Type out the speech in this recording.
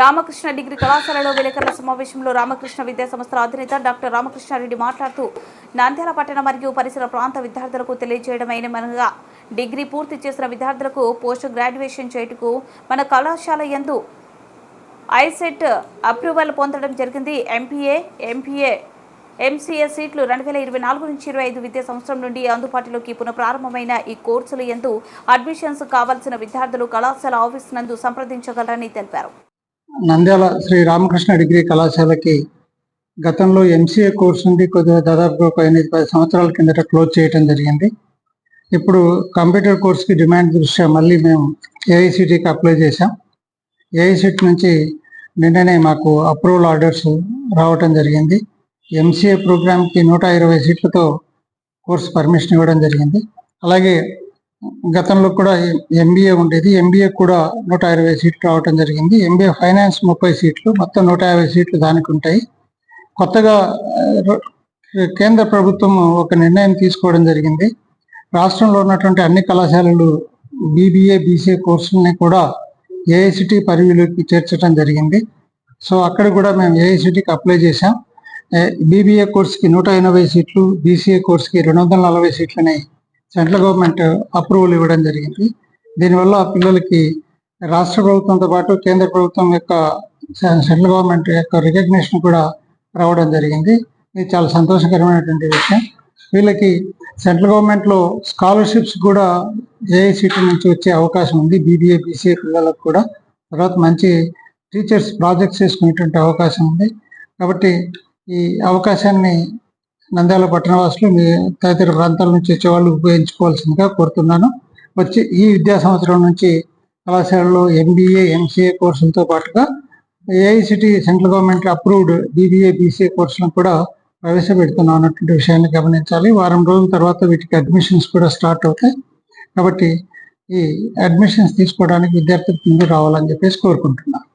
Ramakrishna degree కళాశాలలో విలేకరుల సమావేశంలో రామకృష్ణ విద్యా సంస్థల అధినేత డాక్టర్ రామకృష్ణారెడ్డి మాట్లాడుతూ నంద్యాల పట్టణ మరియు పరిసర ప్రాంత విద్యార్థులకు తెలియజేయడమైన మనగా డిగ్రీ పూర్తి చేసిన విద్యార్థులకు పోస్ట్ గ్రాడ్యుయేషన్ చేయుటకు మన కళాశాల యందు ఐసెట్ అప్రూవల్ పొందడం జరిగింది. ఎంపీఏ ఎంపీఏ ఎంసీఏ సీట్లు రెండు వేల ఇరవై నాలుగు నుంచి ఇరవై ఐదు విద్యా సంవత్సరం నుండి అందుబాటులోకి పునఃప్రారంభమైన ఈ కోర్సులు యందు అడ్మిషన్స్ కావాల్సిన విద్యార్థులు కళాశాల ఆఫీస్ నందు సంప్రదించగలరని తెలిపారు. నంద్యాల శ్రీ రామకృష్ణ డిగ్రీ కళాశాలకి గతంలో ఎంసీఏ కోర్స్ ఉంది కొద్దిగా దాదాపుగా ఒక ఎనిమిది పది సంవత్సరాల కిందట క్లోజ్ చేయడం జరిగింది. ఇప్పుడు కంప్యూటర్ కోర్స్కి డిమాండ్ దృష్ట్యా మళ్ళీ మేము ఏఐసిటికి అప్లై చేశాం. ఏఐసిటి నుంచి నిన్ననే మాకు అప్రూవల్ ఆర్డర్స్ రావటం జరిగింది. ఎంసీఏ ప్రోగ్రామ్కి నూట ఇరవై సీట్లతో కోర్స్ పర్మిషన్ ఇవ్వడం జరిగింది. అలాగే గతంలో కూడా ఎంబీఏ ఉండేది. ఎంబీఏ కూడా నూట ఇరవై సీట్లు రావటం జరిగింది. ఎంబీఏ ఫైనాన్స్ ముప్పై సీట్లు మొత్తం నూట యాభై సీట్లు దానికి ఉంటాయి. కొత్తగా కేంద్ర ప్రభుత్వం ఒక నిర్ణయం తీసుకోవడం జరిగింది. రాష్ట్రంలో ఉన్నటువంటి అన్ని కళాశాలలు బీబీఏ బీసీఏ కోర్సుల్ని కూడా ఏఐసిటి పరిధిలోకి చేర్చడం జరిగింది. సో అక్కడ కూడా మేము ఏఐసిటికి అప్లై చేశాం. బీబీఏ కోర్స్కి నూట ఎనభై సీట్లు బీసీఏ కోర్సుకి రెండు వందల నలభై సీట్లని సెంట్రల్ గవర్నమెంట్ అప్రూవల్ ఇవ్వడం జరిగింది. దీనివల్ల పిల్లలకి రాష్ట్ర ప్రభుత్వంతో పాటు కేంద్ర ప్రభుత్వం యొక్క సెంట్రల్ గవర్నమెంట్ యొక్క రికగ్నిషన్ కూడా రావడం జరిగింది. ఇది చాలా సంతోషకరమైనటువంటి విషయం. వీళ్ళకి సెంట్రల్ గవర్నమెంట్లో స్కాలర్షిప్స్ కూడా ఏఐసిటి నుంచి వచ్చే అవకాశం ఉంది. బీబీఏ బీసీఏ పిల్లలకు కూడా. తర్వాత మంచి టీచర్స్ ప్రాజెక్ట్స్ చేసుకునేటువంటి అవకాశం ఉంది. కాబట్టి ఈ అవకాశాన్ని నంద్యాల పట్టణవాసులు మీ తదితర ప్రాంతాల నుంచి వచ్చేవాళ్ళు ఉపయోగించుకోవాల్సిందిగా కోరుతున్నాను. వచ్చి ఈ విద్యా సంవత్సరం నుంచి కళాశాలలో ఎంబీఏ ఎంసీఏ కోర్సులతో పాటుగా AICTE central government approved BBA BCA కోర్సులను కూడా ప్రవేశపెడుతున్నాం అన్నటువంటి విషయాన్ని గమనించాలి. వారం రోజుల తర్వాత వీటికి అడ్మిషన్స్ కూడా స్టార్ట్ అవుతాయి. కాబట్టి ఈ అడ్మిషన్స్ తీసుకోవడానికి విద్యార్థులు ముందు రావాలని చెప్పేసి కోరుకుంటున్నాను.